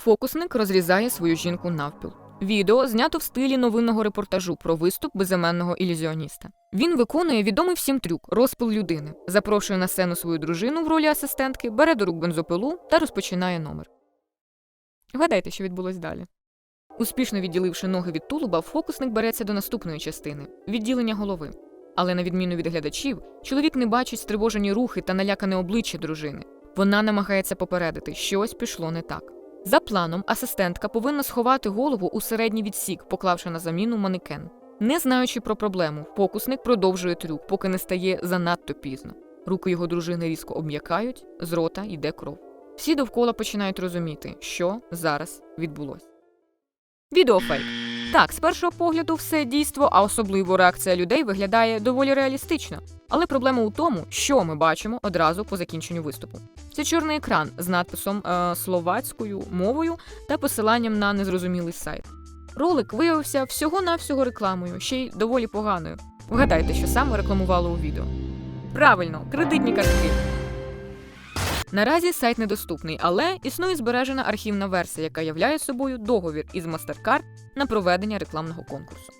Фокусник розрізає свою жінку навпіл. Відео знято в стилі новинного репортажу про виступ безіменного ілюзіоніста. Він виконує відомий всім трюк розпил людини, запрошує на сцену свою дружину в ролі асистентки, бере до рук бензопилу та розпочинає номер. Вгадайте, що відбулось далі. Успішно відділивши ноги від тулуба, фокусник береться до наступної частини відділення голови. Але на відміну від глядачів, чоловік не бачить стривожені рухи та налякане обличчя дружини. Вона намагається попередити, щось пішло не так. За планом, асистентка повинна сховати голову у середній відсік, поклавши на заміну манекен. Не знаючи про проблему, фокусник продовжує трюк, поки не стає занадто пізно. Руки його дружини різко обм'якають, з рота йде кров. Всі довкола починають розуміти, що зараз відбулося. Відеофейк. Так, з першого погляду, все дійство, а особливо реакція людей виглядає доволі реалістично. Але проблема у тому, що ми бачимо одразу по закінченню виступу. Це чорний екран з надписом е, словацькою мовою та посиланням на незрозумілий сайт. Ролик виявився всього-навсього рекламою, ще й доволі поганою. Вгадайте, що саме рекламувало у відео. Правильно, кредитні картки. Наразі сайт недоступний, але існує збережена архівна версія, яка являє собою договір із MasterCard на проведення рекламного конкурсу.